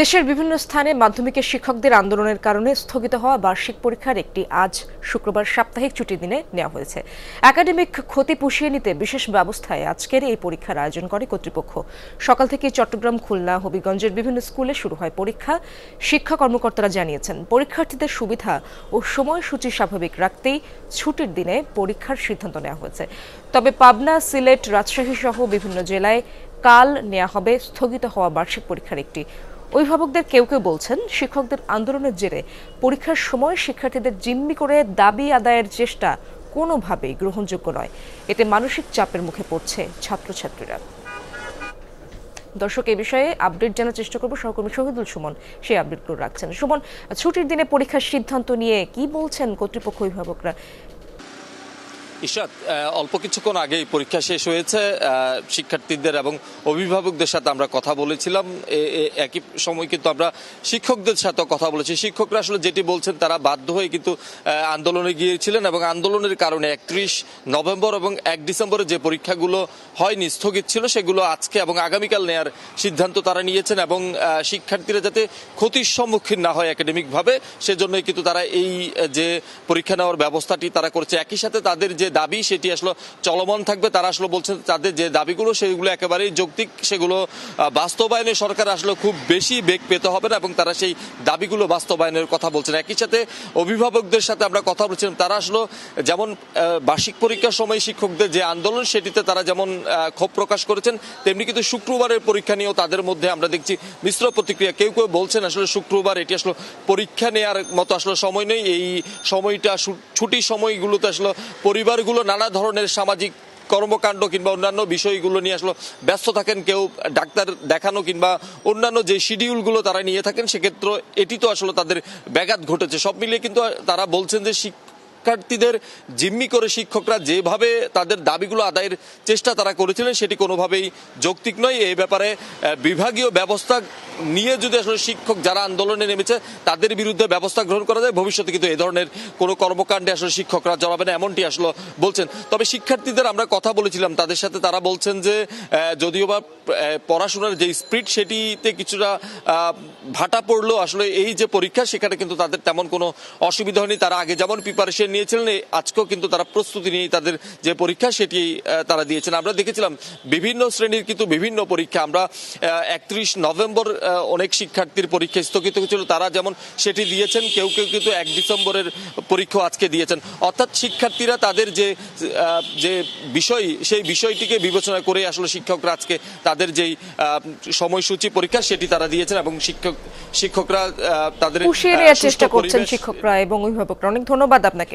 দেশের বিভিন্ন স্থানে মাধ্যমিকের শিক্ষকদের আন্দোলনের কারণে স্থগিত হওয়া বার্ষিক পরীক্ষার একটি আজ শুক্রবার সাপ্তাহিক ছুটির দিনে নেওয়া হয়েছে। একাডেমিক ক্ষতি পুষিয়ে নিতে বিশেষ ব্যবস্থায় আজকের এই পরীক্ষার আয়োজন করে কর্তৃপক্ষ। সকাল থেকে চট্টগ্রাম, খুলনা, হবিগঞ্জের বিভিন্ন স্কুলে শুরু হয় পরীক্ষা। শিক্ষা কর্মকর্তারা জানিয়েছেন, পরীক্ষার্থীদের সুবিধা ও সময়সূচি স্বাভাবিক রাখতেই ছুটির দিনে পরীক্ষার সিদ্ধান্ত নেওয়া হয়েছে। তবে পাবনা, সিলেট, রাজশাহী সহ বিভিন্ন জেলায় কাল নেওয়া হবে স্থগিত হওয়া বার্ষিক পরীক্ষার একটি অভিভাবকদের কেউ কেউ বলছেন, শিক্ষকদের আন্দোলনের জেরে পরীক্ষার সময় শিক্ষার্থীদের জিম্মি করে দাবি আদায়ের চেষ্টা কোনোভাবেই গ্রহণযোগ্য নয়। এতে মানসিক চাপের মুখে পড়ছে ছাত্রছাত্রীরা। দর্শক, এ বিষয়ে আপডেট জানার চেষ্টা করব সহকর্মী শহীদুল সুমন। সেই আপডেটগুলো রাখছেন। সুমন, ছুটির দিনে পরীক্ষার সিদ্ধান্ত নিয়ে কি বলছেন কর্তৃপক্ষ অভিভাবকরা? ইশাত অল্প কিছুক্ষণ আগেই পরীক্ষা শেষ হয়েছে শিক্ষার্থীদের এবং অভিভাবকদের সাথে আমরা কথা বলেছিলাম। একই সময় কিন্তু আমরা শিক্ষকদের সাথে কথা বলেছি। শিক্ষকরা আসলে যেটি বলছেন, তারা বাধ্য হয়ে কিন্তু আন্দোলনে গিয়েছিলেন এবং আন্দোলনের কারণে একত্রিশ নভেম্বর এবং এক ডিসেম্বরে যে পরীক্ষাগুলো হয়নি, স্থগিত ছিল, সেগুলো আজকে এবং আগামীকাল নেয়ার সিদ্ধান্ত তারা নিয়েছেন এবং শিক্ষার্থীরা যাতে ক্ষতির সম্মুখীন না হয় একাডেমিকভাবে সেজন্যই কিন্তু তারা এই, যে পরীক্ষা নেওয়ার ব্যবস্থাটি তারা করছে। একই সাথে তাদের যে দাবি সেটি আসলে চলমান থাকবে। তারা আসলে বলছেন তাদের যে দাবিগুলো, সেগুলো একেবারেই যৌক্তিক। সেগুলো বাস্তবায়নে সরকার আসলে খুব বেশি বেগ পেতে হবে না এবং তারা সেই দাবিগুলো বাস্তবায়নের কথা বলছেন। একই সাথে অভিভাবকদের সাথে আমরা কথা বলছিলাম, তারা আসলে যেমন বার্ষিক পরীক্ষার সময় শিক্ষকদের যে আন্দোলন, সেটিতে তারা যেমন ক্ষোভ প্রকাশ করেছেন, তেমনি কিন্তু শুক্রবারের পরীক্ষা নিয়েও তাদের মধ্যে আমরা দেখছি মিশ্র প্রতিক্রিয়া। কেউ কেউ বলছেন আসলে শুক্রবার এটি আসলে পরীক্ষা নেওয়ার মতো আসলে সময় নেই। এই সময়টা ছু- ছুটির সময়গুলোতে আসলে পরিবারগুলো নানা ধরনের সামাজিক কর্মকাণ্ড কিংবা অন্যান্য বিষয়গুলো নিয়ে আসলে ব্যস্ত থাকেন, কেউ ডাক্তার দেখানো কিংবা অন্যান্য যে শিডিউলগুলো তারা নিয়ে থাকেন, সেক্ষেত্রে এটি তো আসলে তাদের ব্যাঘাত ঘটেছে। সব মিলিয়ে কিন্তু তারা বলছেন যে শিক্ষার্থীদের জিম্মি করে শিক্ষকরা যেভাবে তাদের দাবিগুলো আদায়ের চেষ্টা তারা করেছিলেন, সেটি কোনোভাবেই যৌক্তিক নয়। এই ব্যাপারে বিভাগীয় ব্যবস্থা নিয়ে যদি আসলে শিক্ষক যারা আন্দোলনে নেমেছে, তাদের বিরুদ্ধে ব্যবস্থা গ্রহণ করা যায়। ভবিষ্যতে কিন্তু এই ধরনের কোনো কর্মকাণ্ডে আসলে শিক্ষকরা জড়াবে না, এমনটি আসলে বলছেন। তবে শিক্ষার্থীদের আমরা কথা বলেছিলাম, তাদের সাথে তারা বলছেন যে যদিও বা পড়াশোনার যে স্পিড, সেটিতে কিছুটা ভাটা পড়ল আসলে এই যে পরীক্ষা, সেখানে কিন্তু তাদের তেমন কোনো অসুবিধা হয়নি। তারা আগে যেমন প্রিপারেশন নিয়েছিলেন আজকেও কিন্তু তারা প্রস্তুতি নিয়ে তাদের যে পরীক্ষা সেটি তারা দিয়েছেন। আমরা দেখেছিলাম বিভিন্ন শ্রেণির কিন্তু বিভিন্ন পরীক্ষা। আমরা একত্রিশ নভেম্বর অনেক শিক্ষার্থীর পরীক্ষা স্থগিত হয়েছিল। তারা যেমন সেটি দিয়েছেন কেউ কেউ কিন্তু এক ডিসেম্বরের পরীক্ষা আজকে দিয়েছেন। অর্থাৎ শিক্ষার্থীরা তাদের যে যে বিষয় সেই বিষয়টিকে বিবেচনা করে আসলে শিক্ষকরা আজকে তাদের যেই সময়সূচি পরীক্ষা সেটি তারা দিয়েছেন এবং শিক্ষক শিক্ষকরা আহ, তাদের চেষ্টা করছেন শিক্ষকরা এবং অভিভাবকরা। অনেক ধন্যবাদ আপনাকে।